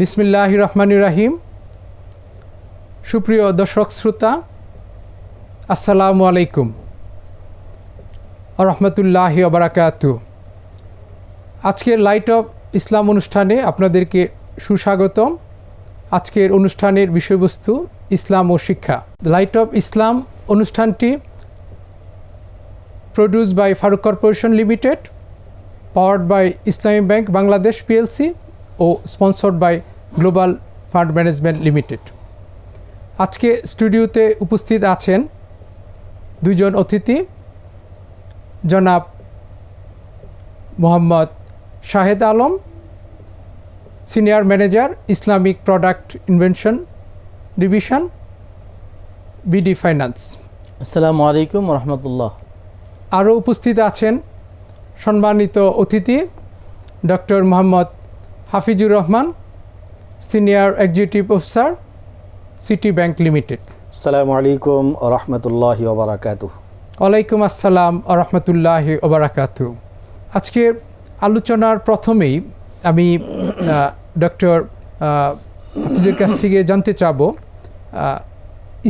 বিসমিল্লাহ রহমান রাহিম। সুপ্রিয় দর্শক শ্রোতা, আসসালামু আলাইকুম। রহমতুল্লাহ বারাকাতু। আজকের লাইট অফ ইসলাম অনুষ্ঠানে আপনাদেরকে সুস্বাগতম। আজকের অনুষ্ঠানের বিষয়বস্তু ইসলাম ও শিক্ষা। লাইট অফ ইসলাম অনুষ্ঠানটি produce by Faruk corporation limited powered by Islami bank Bangladesh PLC O sponsored by global fund management limited আজকে স্টুডিওতে উপস্থিত আছেন দুজন অতিথি। জনাব Mohammad Shahed Alam senior manager Islamic product invention division BD finance. আসসালামু আলাইকুম রহমতুল্লাহ। আরও উপস্থিত আছেন সম্মানিত অতিথি doctor Mohammad Hafizur Rahman senior executive officer city bank limited. আসসালামু আলাইকুম রহমতুল্লাহ ওবরাকাত ওয়ালাইকুম আসসালাম রহমতুল্লাহ ওবরাকাতু আজকে আলোচনার প্রথমেই আমি ডক্টর হাফিজের কাছ থেকে জানতে চাব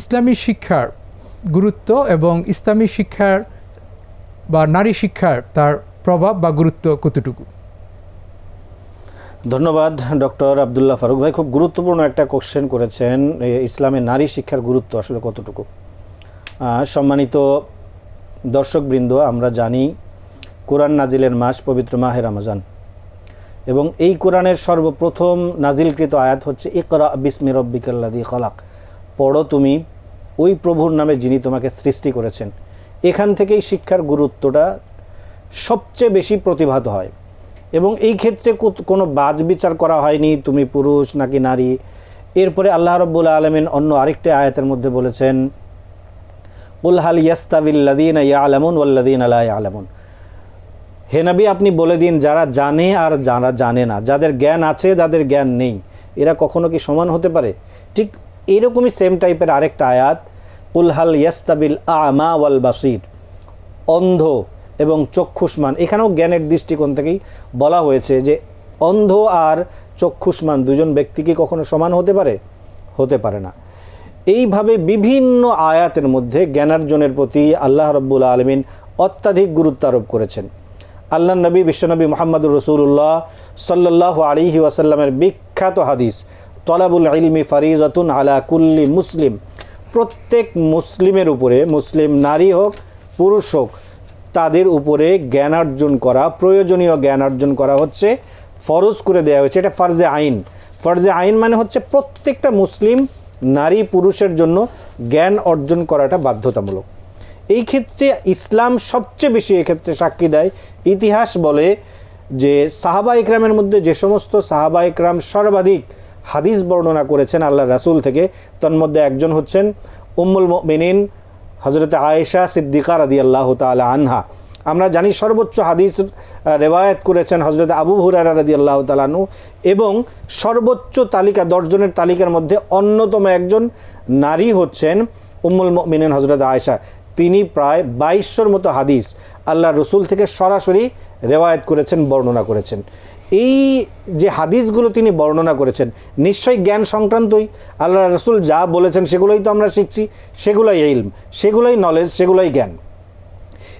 ইসলামী শিক্ষার গুরুত্ব এবং ইসলামী শিক্ষার বা নারী শিক্ষার তার প্রভাব বা গুরুত্ব কতটুকু? ধন্যবাদ, ডক্টর আবদুল্লাহ ফারুক ভাই। খুব গুরুত্বপূর্ণ একটা কোশ্চেন করেছেন। ইসলামে নারী শিক্ষার গুরুত্ব আসলে কতটুকু? সম্মানিত দর্শকবৃন্দ, আমরা জানি কোরআন নাজিলের মাস পবিত্র মাহে রমজান। এবং এই কোরআনের সর্বপ্রথম নাজিলকৃত আয়াত হচ্ছে, ইকরা বিসমি রব্বিকাল্লাদি খলাক। পড়ো তুমি, ওই প্রভুর নামে যিনি তোমাকে সৃষ্টি করেছেন। এখান থেকেই শিক্ষার গুরুত্বটা সবচেয়ে বেশি প্রতিভাত হয়। এবং এই ক্ষেত্রে কোনো বাজ বিচার করা হয়নি, তুমি পুরুষ নাকি নারী। এরপরে আল্লাহ রব্বুল আলমিন অন্য আরেকটি আয়াতের মধ্যে বলেছেন উল হাল ইয়াস্তাবিল্লাদিন ইয়া আলামুন ওয়াল্লাদিন আলা আলামুন হে নবী, আপনি বলে দিন, যারা জানে আর যারা জানে না, যাদের জ্ঞান আছে, যাদের জ্ঞান নেই, এরা কখনো কি সমান হতে পারে? ঠিক এরকমই সেম টাইপের আরেকটা আয়াত উলহাল ইয়াস্তাবিল আমা ওয়াল বাসির। অন্ধ এবং চক্ষুষ্মান। এখানেও জ্ঞানের দৃষ্টিকোণ থেকেই বলা হয়েছে যে অন্ধ আর চক্ষুষ্মান দুজন ব্যক্তি কি কখনো সমান হতে পারে? হতে পারে না। এইভাবে বিভিন্ন আয়াতের মধ্যে জ্ঞানার্জনের প্রতি আল্লাহ রব্বুল আলমিন অত্যাধিক গুরুত্ব আরোপ করেছেন। আল্লাহ নবী, বিশ্বনবী মোহাম্মদুর রসুল্লাহ সাল্লাহ আলিহি ওয়াসাল্লামের বিখ্যাত হাদিস, তলাবুল ইলমি ফারিজতুন আলা কুল্লি মুসলিম। প্রত্যেক মুসলিমের উপরে, মুসলিম নারী হোক, পুরুষ হোক তাদের উপরে জ্ঞান অর্জন করা, প্রয়োজনীয় জ্ঞান অর্জন করা হচ্ছে, ফরজ করে দেওয়া হয়েছে। এটা ফরজে আইন। ফরজে আইন মানে হচ্ছে প্রত্যেকটা মুসলিম নারী পুরুষের জন্য জ্ঞান অর্জন করাটা বাধ্যতামূলক। এই ক্ষেত্রে ইসলাম সবচেয়ে বেশি এক্ষেত্রে সাক্ষী দেয়। ইতিহাস বলে যে সাহাবা ইকরামের মধ্যে যে সমস্ত সাহাবা ইকরাম সর্বাধিক হাদিস বর্ণনা করেছেন আল্লাহ রাসুল থেকে, তন্মধ্যে একজন হচ্ছেন উম্মুল মিনিন হজরত আয়েশা সিদ্দিকা রাদি আল্লাহ তালা আনহা। আমরা জানি সর্বোচ্চ হাদিস রেওয়ায়ত করেছেন হজরত আবু হুরারা রাদি আল্লাহ তালানু এবং সর্বোচ্চ তালিকা, দশজনের তালিকার মধ্যে অন্যতম একজন নারী হচ্ছেন উম্মুল মিনেন হজরত আয়েশা। তিনি প্রায় বাইশশোর মতো হাদিস আল্লাহ রসুল থেকে সরাসরি রেওয়ায়ত করেছেন, বর্ণনা করেছেন। এই যে হাদিসগুলো তিনি বর্ণনা করেছেন, নিশ্চয়ই জ্ঞান সংক্রান্তই। আল্লাহ রসুল যা বলেছেন সেগুলোই তো আমরা শিখছি, সেগুলোই ইলম, সেগুলোই নলেজ সেগুলোই জ্ঞান।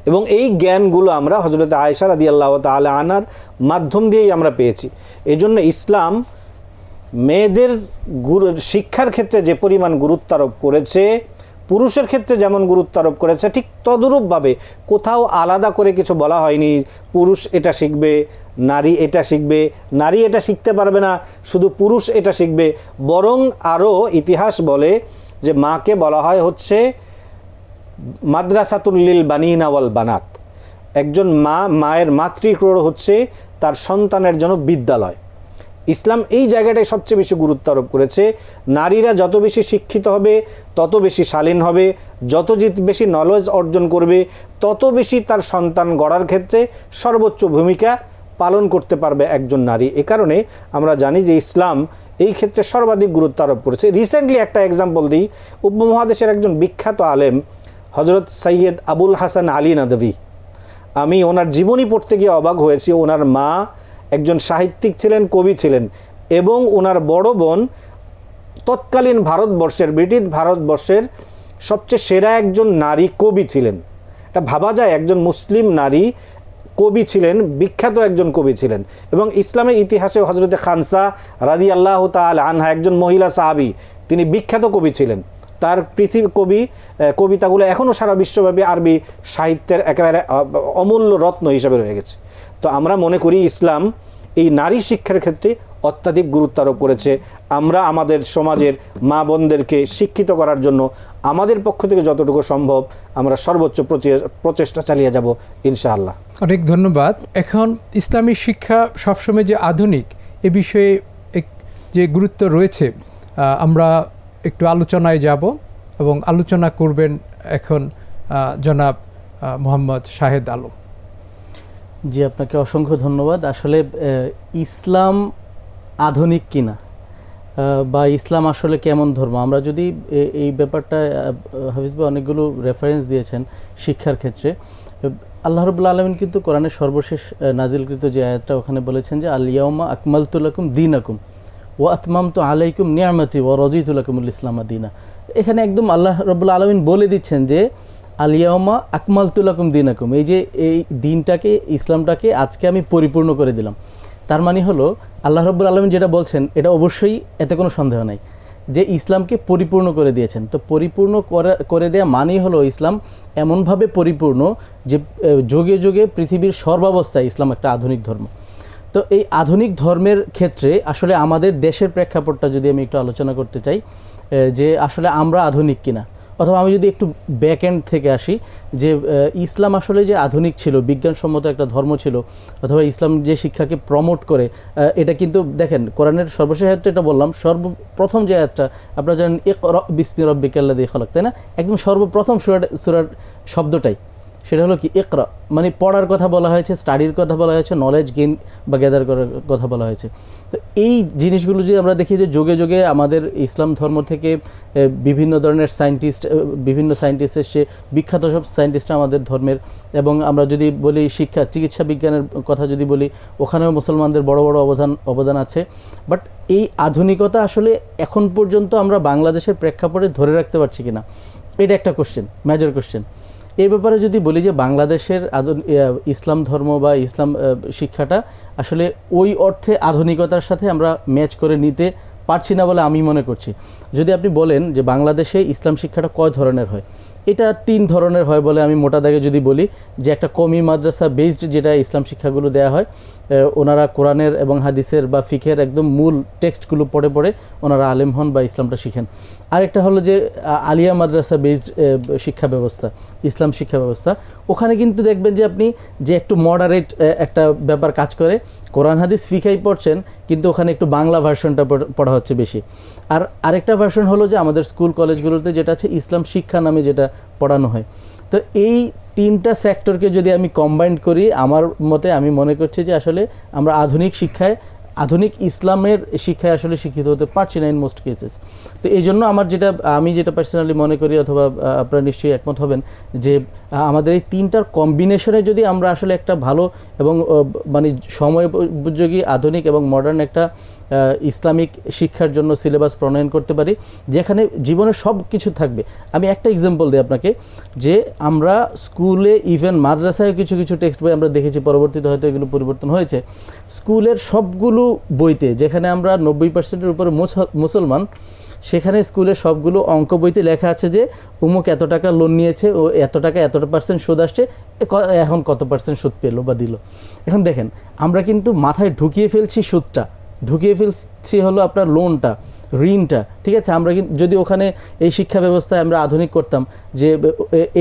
এবং এই জ্ঞানগুলো আমরা হজরত আয়েশা রাদি আল্লাহ তালা আনার মাধ্যম দিয়েই আমরা পেয়েছি। এই জন্য ইসলাম মেয়েদের গুরু, শিক্ষার ক্ষেত্রে যে পরিমাণ গুরুত্ব আরোপ করেছে পুরুষের ক্ষেত্রে যেমন গুরুত্ব আরোপ করেছে, ঠিক তদরূপভাবে কোথাও আলাদা করে কিছু বলা হয়নি। পুরুষ এটা শিখবে, নারী এটা শিখবে, নারী এটা শিখতে পারবে না, শুধু পুরুষ এটা শিখবে। বরং আরও ইতিহাস বলে যে মাকে বলা হয় হচ্ছে মাদ্রাসাতুল্লিল বানিনা ওয়াল বানাত। একজন মা, মায়ের মাতৃক্রোড় হচ্ছে তার সন্তানের জন্য বিদ্যালয়। ইসলাম এই জায়গাটায় সবচেয়ে বেশি গুরুত্ব আরোপ করেছে। নারীরা যত বেশি শিক্ষিত হবে, তত বেশি শালীন হবে। যত বেশি নলেজ অর্জন করবে, তত বেশি তার সন্তান গড়ার ক্ষেত্রে সর্বোচ্চ ভূমিকা পালন করতে পারবে একজন নারী। এ কারণে আমরা জানি যে ইসলাম এই ক্ষেত্রে সর্বাধিক গুরুত্ব আরোপ করেছে। রিসেন্টলি একটা এক্সাম্পল দিই। উপমহাদেশের একজন বিখ্যাত আলেম হজরত সৈয়দ আবুল হাসান আলী নাদভি। আমি ওনার জীবনী পড়তে গিয়ে অবাক হয়েছি। ওনার মা একজন সাহিত্যিক ছিলেন, কবি ছিলেন এবং ওনার বড় বোন তৎকালীন ভারতবর্ষের, ব্রিটিশ ভারতবর্ষের সবচেয়ে সেরা একজন নারী কবি ছিলেন। এটা ভাবা যায়, একজন মুসলিম নারী কবি ছিলেন, বিখ্যাত একজন কবি ছিলেন এবং ইসলামের ইতিহাসে হজরতে খানসা রাদি আল্লাহ তাল আনহা একজন মহিলা সাহাবি, তিনি বিখ্যাত কবি ছিলেন। তার পৃথিবী কবি কবিতাগুলো এখনও সারা বিশ্বব্যাপী আরবি সাহিত্যের একেবারে অমূল্য রত্ন হিসাবে রয়ে গেছে। তো আমরা মনে করি ইসলাম এই নারী শিক্ষার ক্ষেত্রে অত্যাধিক গুরুত্ব আরোপ করেছে। আমরা আমাদের সমাজের মা বোনদেরকে শিক্ষিত করার জন্য আমাদের পক্ষ থেকে যতটুকু সম্ভব আমরা সর্বোচ্চ প্রচেষ্টা চালিয়ে যাব ইনশাআল্লাহ। অনেক ধন্যবাদ। এখন ইসলামী শিক্ষা সবসময় যে আধুনিক এ বিষয়ে যে গুরুত্ব রয়েছে আমরা একটু আলোচনায় যাব এবং আলোচনা করবেন এখন জনাব মোহাম্মদ শাহেদ আলম। জি আপনাকে অসংখ্য ধন্যবাদ। আসলে ইসলাম আধুনিক কিনা? বা ইসলাম আসলে কেমন ধর্ম? আমরা যদি এই ব্যাপারটা আহ, হাফিজ ভাই অনেকগুলো রেফারেন্স দিয়েছেন শিক্ষার ক্ষেত্রে। আল্লাহ রবুল্লা আলমিন কিন্তু কোরআনের সর্বশেষ নাজিলকৃত যে আয়াতটা ওখানে বলেছেন যে আল আলিয়াউমা আকমালতুলাকুম দিন আকুম ও আতমাম তো আলাইকুম নিয়ামতি ও রজিতুলাকুমুল ইসলামা দিনা। এখানে একদম আল্লাহ রবুল্লা আলমিন বলে দিচ্ছেন যে আলিয়াউমা আকমালতুলাকুম দিনাকুম। এই যে এই দিনটাকে, ইসলামটাকে আজকে আমি পরিপূর্ণ করে দিলাম। তার মানে হলো, আল্লাহ রব্বুল আলমিন যেটা বলছেন, এটা অবশ্যই এতে কোনো সন্দেহ নাই যে ইসলামকে পরিপূর্ণ করে দিয়েছেন। তো পরিপূর্ণ করে দেওয়া মানেই হলো ইসলাম এমনভাবে পরিপূর্ণ যে যুগে যুগে পৃথিবীর সর্বাবস্থায় ইসলাম একটা আধুনিক ধর্ম। তো এই আধুনিক ধর্মের ক্ষেত্রে আসলে আমাদের দেশের প্রেক্ষাপটটা যদি আমি একটু আলোচনা করতে চাই যে আসলে আমরা আধুনিক কিনা। অথবা আমি যদি একটু ব্যাক এন্ড থেকে আসি, যে ইসলাম আসলে যে আধুনিক ছিল, বিজ্ঞানসম্মত একটা ধর্ম ছিল, অথবা ইসলাম যে শিক্ষাকে প্রমোট করে এটা কিন্তু দেখেন, কোরআনের সর্বশেষ আয়াতটা এটা বললাম, সর্বপ্রথম যে আয়াতটা, আপনারা জানেন এক বিসমি রব্বিকাল্লা দিয়ে খলক, তাই না? একদম সর্বপ্রথম সুরাট, সুরার শব্দটাই, সেটা হলো কি একরা মানে পড়ার কথা বলা হয়েছে স্টাডির কথা বলা হয়েছে নলেজ গেইন বা গ্যাদার করার কথা বলা হয়েছে। তো এই জিনিসগুলো যদি আমরা দেখি যে যোগে যোগে আমাদের ইসলাম ধর্ম থেকে বিভিন্ন ধরনের সায়েন্টিস্ট বিভিন্ন সায়েন্টিস্ট এসে বিখ্যাত সব সায়েন্টিস্টরা আমাদের ধর্মের। এবং আমরা যদি বলি শিক্ষা, চিকিৎসা বিজ্ঞানের কথা যদি বলি, ওখানেও মুসলমানদের বড় বড় অবদান অবদান আছে। বাট এই আধুনিকতা আসলে এখন পর্যন্ত আমরা বাংলাদেশের প্রেক্ষাপটে ধরে রাখতে পারছি কিনা? এটা একটা কোশ্চেন মেজর কোশ্চেন এই ব্যাপারে যদি বলি যে বাংলাদেশের ইসলাম ধর্ম বা ইসলাম শিক্ষাটা আসলে ওই অর্থে আধুনিকতার সাথে আমরা ম্যাচ করে নিতে পারছি না বলে আমি মনে করছি। যদি আপনি বলেন যে বাংলাদেশে ইসলাম শিক্ষাটা কয় ধরনের হয়? এটা তিন ধরনের হয় বলে আমি মোটা দাগে যদি বলি যে একটা কমি মাদ্রাসা বেসড যেটা ইসলাম শিক্ষাগুলো দেয়া হয় ওনারা কোরআনের এবং হাদিসের বা ফিখের একদম মূল টেক্সটগুলো পড়ে পড়ে ওনারা আলেম হন বা ইসলামটা শিখেন। আরেকটা হলো যে আলিয়া মাদ্রাসা বেসড শিক্ষা ব্যবস্থা, ইসলাম শিক্ষা ব্যবস্থা। ওখানে কিন্তু দেখবেন যে আপনি যে একটু মডারেট একটা ব্যাপার কাজ করে, কোরআন, হাদিস ফিখাই পড়ছেন, কিন্তু ওখানে একটু বাংলা ভার্সনটা পড়- হচ্ছে বেশি। আর আরেকটা ভার্সন হলো যে আমাদের স্কুল কলেজগুলোতে যেটা আছে, ইসলাম শিক্ষা নামে যেটা পড়ানো হয়। তো এই তিনটা সেক্টরকে যদি আমি কম্বাইন করি, আমার মতে আমি মনে করছি যে আসলে আমরা আধুনিক শিক্ষায়, আধুনিক ইসলামের শিক্ষায় আসলে শিক্ষিত হতে পারছি না ইন মোস্ট কেসেস তো এই জন্য আমার যেটা, আমি যেটা পার্সোনালি মনে করি অথবা আপনারা নিশ্চয়ই একমত হবেন যে আমাদের এই তিনটার কম্বিনেশনে যদি আমরা আসলে একটা ভালো এবং মানে সময় উপযোগী আধুনিক এবং মডার্ন একটা ইসলামিক শিক্ষার জন্য সিলেবাস প্রণয়ন করতে পারি, যেখানে জীবনে সব কিছু থাকবে। আমি একটা এক্সাম্পল দিই আপনাকে, যে আমরা স্কুলে ইভেন মাদ্রাসায় কিছু কিছু টেক্সট বই আমরা দেখেছি, পরবর্তীতে হয়তো এগুলো পরিবর্তন হয়েছে। স্কুলের সবগুলো বইতে, যেখানে আমরা নব্বই পার্সেন্টের উপরে মুসল- মুসলমান, সেখানে স্কুলের সবগুলো অঙ্ক বইতে লেখা আছে যে, উমুক এত টাকা লোন নিয়েছে ও এত টাকা এতটা পার্সেন্ট সুদ আসছে এখন কত পার্সেন্ট সুদ পেল বা দিল? এখন দেখেন, আমরা কিন্তু মাথায় ঢুকিয়ে ফেলছি সুদটা। ঢুকিয়ে ফেলছি হলো আপনার লোনটা ঋণটা, ঠিক আছে? আমরা কিন্তু যদি ওখানে এই শিক্ষা ব্যবস্থায় আমরা আধুনিক করতাম যে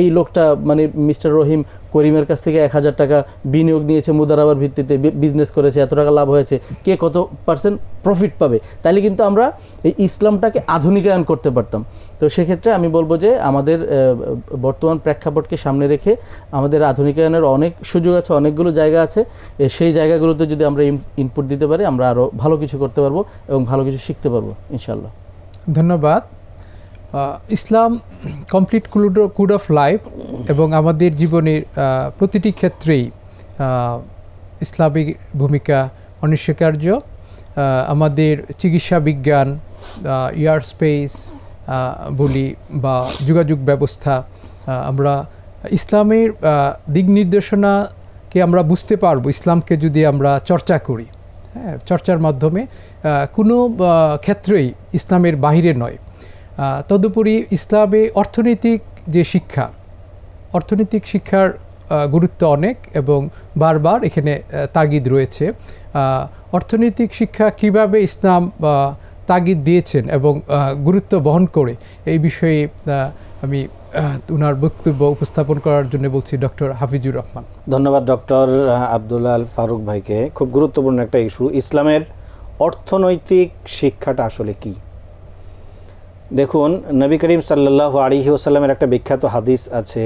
এই লোকটা মানে মিস্টার রহিম করিমের কাছ থেকে এক হাজার টাকা বিনিয়োগ নিয়েছে মুদারাবার ভিত্তিতে বিজনেস করেছে, এত টাকা লাভ হয়েছে। কে কত পার্সেন্ট প্রফিট পাবে? তাহলে কিন্তু আমরা এই ইসলামটাকে আধুনিকায়ন করতে পারতাম। তো সেক্ষেত্রে আমি বলব যে আমাদের বর্তমান প্রেক্ষাপটকে সামনে রেখে আমাদের আধুনিকায়নের অনেক সুযোগ আছে, অনেকগুলো জায়গা আছে। সেই জায়গাগুলোতে যদি আমরা ইনপুট দিতে পারি, আমরা আরও ভালো কিছু করতে পারব এবং ভালো কিছু শিখতে পারব ইনশাল্লাহ ধন্যবাদ। Islam complete code code of life এবং আমাদের জীবনের প্রতিটি ক্ষেত্রেই ইসলামিক ভূমিকা অনস্বীকার্য। আমাদের চিকিৎসা বিজ্ঞান এয়ার স্পেস বলি বা যোগাযোগ ব্যবস্থা আমরা ইসলামের দিক নির্দেশনাকে আমরা বুঝতে পারব, ইসলামকে যদি আমরা চর্চা করি। হ্যাঁ চর্চার মাধ্যমে কোনো ক্ষেত্রেই ইসলামের বাহিরে নয়। তদুপরি ইসলামে অর্থনৈতিক যে শিক্ষা, অর্থনৈতিক শিক্ষার গুরুত্ব অনেক এবং বারবার এখানে তাগিদ রয়েছে। অর্থনৈতিক শিক্ষা কীভাবে ইসলাম তাগিদ দিয়েছেন এবং গুরুত্ব বহন করে, এই বিষয়ে আমি ওনার বক্তব্য উপস্থাপন করার জন্য বলছি ডক্টর হাফিজুর রহমান। ধন্যবাদ ডক্টর আবদুল্লাহ ফারুক ভাইকে। খুব গুরুত্বপূর্ণ একটা ইস্যু, ইসলামের অর্থনৈতিক শিক্ষাটা আসলে কি? দেখুন, নবী করিম সাল্লাহ আলিহি ওসাল্লামের একটা বিখ্যাত হাদিস আছে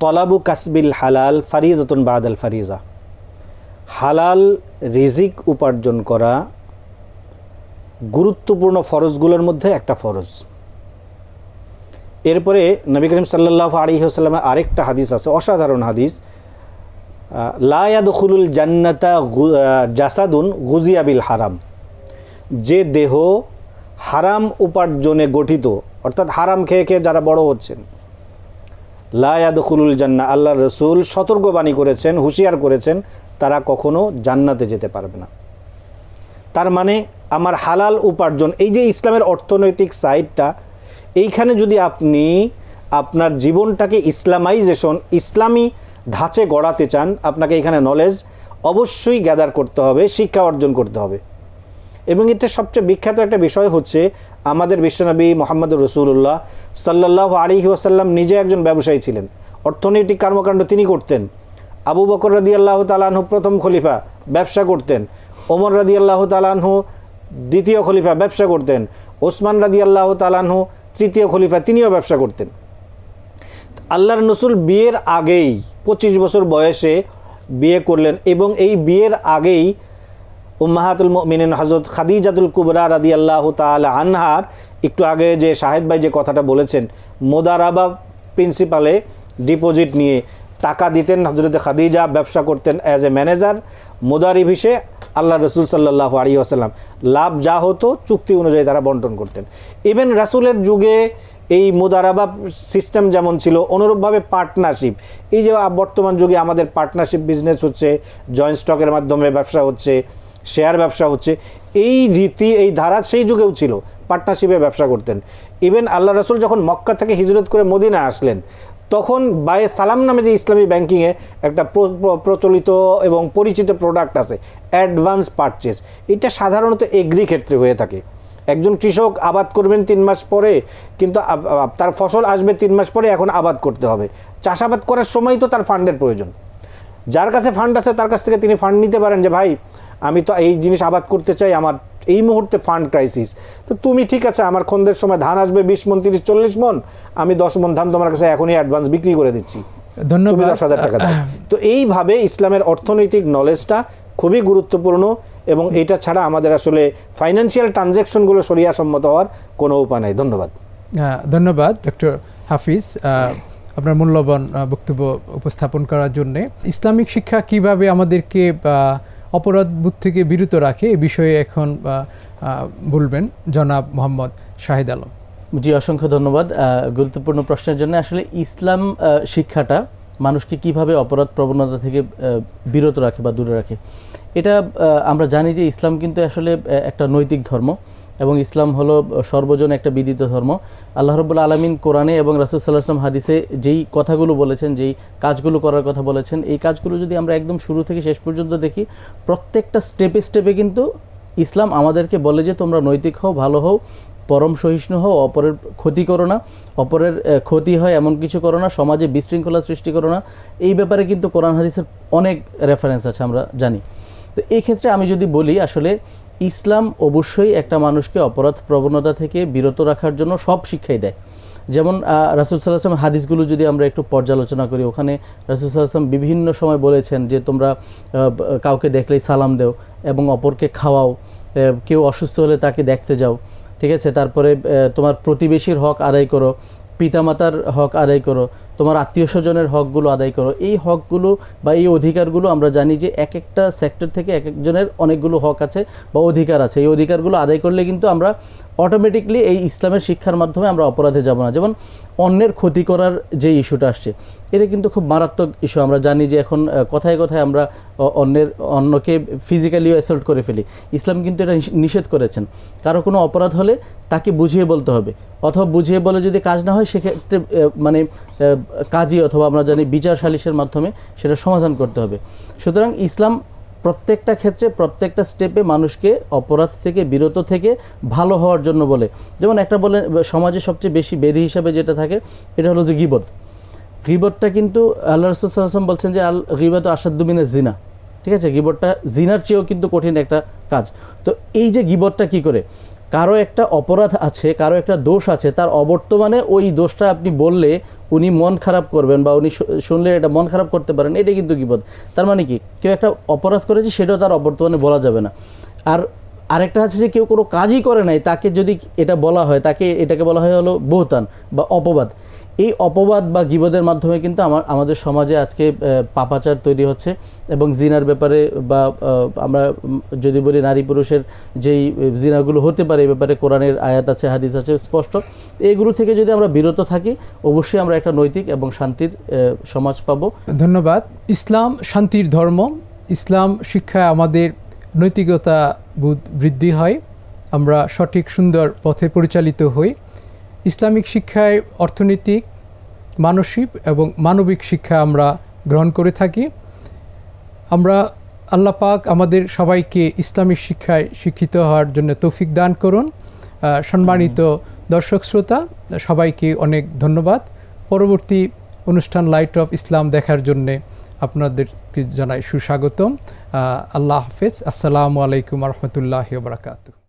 তলাবু কাসবিল হালাল ফারিজতুন বাদ আল ফারিজা। হালাল রিজিক উপার্জন করা গুরুত্বপূর্ণ ফরজগুলোর মধ্যে একটা ফরজ। এরপরে নবী করিম সাল্লাহ আলী আসাল্লামের আরেকটা হাদিস আছে, অসাধারণ হাদিস। লায়াদুল জান্নাতা জাসাদুন গুজিয়াবিল হারাম। যে দেহ হারাম উপার্জনে গঠিত, অর্থাৎ হারাম খেয়ে খেয়ে যারা বড় হচ্ছেন। লায়াদুল জান্না আল্লাহ রসুল সতর্কবাণী করেছেন, হুঁশিয়ার করেছেন, তারা কখনো জান্নাতে যেতে পারবে না। তার মানে আমার হালাল উপার্জন, এই যে ইসলামের অর্থনৈতিক সাইডটা, এইখানে যদি আপনি আপনার জীবনটাকে ইসলামাইজেশন, ইসলামী ধাঁচে গড়াতে চান, আপনাকে এখানে নলেজ অবশ্যই গ্যাদার করতে হবে, শিক্ষা অর্জন করতে হবে। এবং এতে সবচেয়ে বিখ্যাত একটা বিষয় হচ্ছে আমাদের বিশ্বনবী মোহাম্মদ রসুল্লাহ সাল্লাহ আলিহি ওয়াসাল্লাম নিজে একজন ব্যবসায়ী ছিলেন। অর্থনৈতিক কর্মকাণ্ড তিনি করতেন। আবু বকর রাদি আল্লাহ তালাহু প্রথম খলিফা, ব্যবসা করতেন। ওমর রাদি আল্লাহ তালাহু দ্বিতীয় খলিফা, ব্যবসা করতেন। ওসমান রাদি আল্লাহ তালাহু তৃতীয় খলিফা, তিনিও ব্যবসা করতেন। আল্লাহর রসুল বিয়ের আগেই পঁচিশ বছর বয়সে বিয়ে করলেন এবং এই বিয়ের আগেই উম্মাহাতুল মিনেন হজরত খাদিজাতুল কুবরা রাদি আল্লাহ তাল আনহার। একটু আগে যে শাহেদ ভাই যে কথাটা বলেছেন, মোদারাবা প্রিন্সিপালে ডিপোজিট নিয়ে টাকা দিতেন হজরত খাদিজা, ব্যবসা করতেন অ্যাজ এ ম্যানেজার মোদারিব হিসে আল্লাহ রসুল সাল্লাহ আলী আসাল্লাম লাভ যা হতো চুক্তি অনুযায়ী তারা বন্টন করতেন। ইভেন রাসুলের যুগে এই মুদারাবা সিস্টেম যেমন ছিল, অনুরূপভাবে পার্টনারশিপ এই যে বর্তমান যুগে আমাদের পার্টনারশিপ বিজনেস হচ্ছে জয়েন্ট স্টকের মাধ্যমে ব্যবসা হচ্ছে শেয়ার ব্যবসা হচ্ছে। এই রীতি, এই ধারা সেই যুগেও ছিল। পার্টনারশিপে ব্যবসা করতেন। ইভেন আল্লাহ রসুল যখন মক্কা থেকে হিজরত করে মদিনা আসলেন, তখন বায়ে সালাম নামে যে ইসলামী ব্যাংকিংয়ে একটা প্র- প্র- প্রচলিত এবং পরিচিত প্রোডাক্ট আছে অ্যাডভান্স পারচেস এটা সাধারণত এগ্রি ক্ষেত্রে হয়ে থাকে। একজন কৃষক আবাদ করবেন তিন মাস পরে, কিন্তু তার ফসল আসবে তিন মাস পরে, এখন আবাদ করতে হবে। চাষাবাদ করার সময় তো তার ফান্ডের প্রয়োজন। যার কাছে ফান্ড আছে, তার কাছ থেকে তিনি ফান্ড নিতে পারেন যে, ভাই আমি তো এই জিনিস আবাদ করতে চাই আমার এই মুহূর্তে ফান্ড ক্রাইসিস তো তুমি ঠিক আছে আমার খন্দের সময় ধান আসবে বিশ মন তিরিশ চল্লিশ মন আমি দশ মন ধান তোমার কাছে এখনই অ্যাডভান্স বিক্রি করে দিচ্ছি। ধন্যবাদ। দশ হাজার টাকা দাও। তো এইভাবে ইসলামের অর্থনৈতিক নলেজটা খুবই গুরুত্বপূর্ণ এবং এটা ছাড়া আমাদের আসলে ফাইন্যান্সিয়াল ট্রানজ্যাকশনগুলো সরিয়াসম্মত হওয়ার কোনো উপায় নাই। ধন্যবাদ। ধন্যবাদ ডক্টর হাফিজ। আপনার মূল্যবান বক্তব্য উপস্থাপন করার জন্যে। ইসলামিক শিক্ষা কীভাবে আমাদেরকে অপরাধবোধ থেকে বিরত রাখে, এ বিষয়ে এখন বলবেন জনাব মোহাম্মদ শাহিদ আলম। জি, অসংখ্য ধন্যবাদ। গুরুত্বপূর্ণ প্রশ্নের জন্য আসলে ইসলাম শিক্ষাটা মানুষকে কীভাবে অপরাধ প্রবণতা থেকে বিরত রাখে বা দূরে রাখে, এটা আমরা জানি যে ইসলাম কিন্তু আসলে একটা নৈতিক ধর্ম। এবং ইসলাম হলো সর্বজন একটা বিদিত ধর্ম। আল্লাহ রবুল্লা আলমিন কোরআনে এবং রাসুলসাল্লাহ আসলাম হাদিসে যেই কথাগুলো বলেছেন, যেই কাজগুলো করার কথা বলেছেন, এই কাজগুলো যদি আমরা একদম শুরু থেকে শেষ পর্যন্ত দেখি, প্রত্যেকটা স্টেপে স্টেপে কিন্তু ইসলাম আমাদেরকে বলে যে, তোমরা নৈতিক হও, ভালো হও, পরম সহিষ্ণু হও, অপরের ক্ষতি করো না, অপরের ক্ষতি হয় এমন কিছু করো না, সমাজে বিশৃঙ্খলা সৃষ্টি করো না। এই ব্যাপারে কিন্তু কোরআন হাদিসের অনেক রেফারেন্স আছে, আমরা জানি। তো এই ক্ষেত্রে আমি যদি বলি, আসলে ইসলাম অবশ্যই একটা মানুষকে অপরাধ প্রবণতা থেকে বিরত রাখার জন্য সব শিক্ষাই দেয়। যেমন রাসুল সাল্লাহাম হাদিসগুলো যদি আমরা একটু পর্যালোচনা করি, ওখানে রাসুল সাল্লাহাম বিভিন্ন সময় বলেছেন যে, তোমরা কাউকে দেখলেই সালাম দেও এবং অপরকে খাওয়াও কেউ অসুস্থ হলে তাকে দেখতে যাও। ঠিক আছে? তারপরে তোমার প্রতিবেশীর হক আদায় করো, পিতামাতার হক আদায় করো তোমার আত্মীয় স্বজনের হকগুলো আদায় করো। এই হকগুলো বা এই অধিকারগুলো আমরা জানি যে এক একটা সেক্টর থেকে এক একজনের অনেকগুলো হক আছে বা অধিকার আছে। এই অধিকারগুলো আদায় করলে কিন্তু আমরা অটোমেটিকলি এই ইসলামের শিক্ষার মাধ্যমে আমরা অপরাধে যাব না। যেমন অন্যের ক্ষতি করার যে ইস্যুটা আসছে, এটা কিন্তু খুব মারাত্মক ইস্যু। আমরা জানি যে এখন কথায় কথায় আমরা অন্যের, অন্যকে ফিজিক্যালিও অ্যাসল্ট করে ফেলি। ইসলাম কিন্তু এটা নিষ- নিষেধ করেছেন। কারও কোনো অপরাধ হলে তাকে বুঝিয়ে বলতে হবে। অথবা বুঝিয়ে বলে যদি কাজ না হয়, সেক্ষেত্রে মানে কাজী অথবা আমরা জানি বিচার সালিশের মাধ্যমে সেটা সমাধান করতে হবে। সুতরাং ইসলাম প্রত্যেকটা ক্ষেত্রে, প্রত্যেকটা স্টেপে মানুষকে অপরাধ থেকে, বিরত থেকে ভালো হওয়ার জন্য বলে। যেমন একটা বলে, সমাজে সবচেয়ে বেশি বেধি হিসাবে যেটা থাকে, এটা হলো যে গিবত। গিবতটা কিন্তু আল্লাহ রসুলাম বলছেন যে, আল গিবত আসাদুমিনের জিনা। ঠিক আছে? গিবতটা জিনার চেয়েও কিন্তু কঠিন একটা কাজ। তো এই যে গিবতটা কি করে? কারও একটা অপরাধ আছে, কারও একটা দোষ আছে, তার অবর্তমানে ওই দোষটা আপনি বললে উনি মন খারাপ করবেন বা উনি শুনলে এটা মন খারাপ করতে পারেন, এটা কিন্তু গিবত। তার মানে কি? কেউ একটা অপরাধ করেছে, সেটাও তার অবর্তমানে বলা যাবে না। আর আরেকটা আছে যে কেউ কোনো কাজই করে নাই, তাকে যদি এটা বলা হয়, তাকে এটাকে বলা হয় হলো বহুতান বা অপবাদ। এই অপবাদ বা গিবদের মাধ্যমে কিন্তু আমার, আমাদের সমাজে আজকে পাপাচার তৈরি হচ্ছে এবং জিনার ব্যাপারে বা আমরা যদি বলি নারী পুরুষের যেই জিনাগুলো হতে পারে, এই ব্যাপারে কোরআনের আয়াত আছে, হাদিস আছে, স্পষ্ট। এইগুলো থেকে যদি আমরা বিরত থাকি, অবশ্যই আমরা একটা নৈতিক এবং শান্তির সমাজ পাবো। ধন্যবাদ। ইসলাম শান্তির ধর্ম। ইসলাম শিক্ষায় আমাদের নৈতিকতা বোধ বৃদ্ধি হয়। আমরা সঠিক, সুন্দর পথে পরিচালিত হই। ইসলামিক শিক্ষায় অর্থনৈতিক, মানসিক এবং মানবিক শিক্ষা আমরা গ্রহণ করে থাকি। আমরা আল্লাহ পাক আমাদের সবাইকে ইসলামিক শিক্ষায় শিক্ষিত হওয়ার জন্য তৌফিক দান করুন। সম্মানিত দর্শক শ্রোতা, সবাইকে অনেক ধন্যবাদ। পরবর্তী অনুষ্ঠান লাইট অফ ইসলাম দেখার জন্যে আপনাদেরকে জানাই সুস্বাগতম। আল্লাহ হাফেজ। আসসালামু আলাইকুম রহমতুল্লাহ বারাকাতু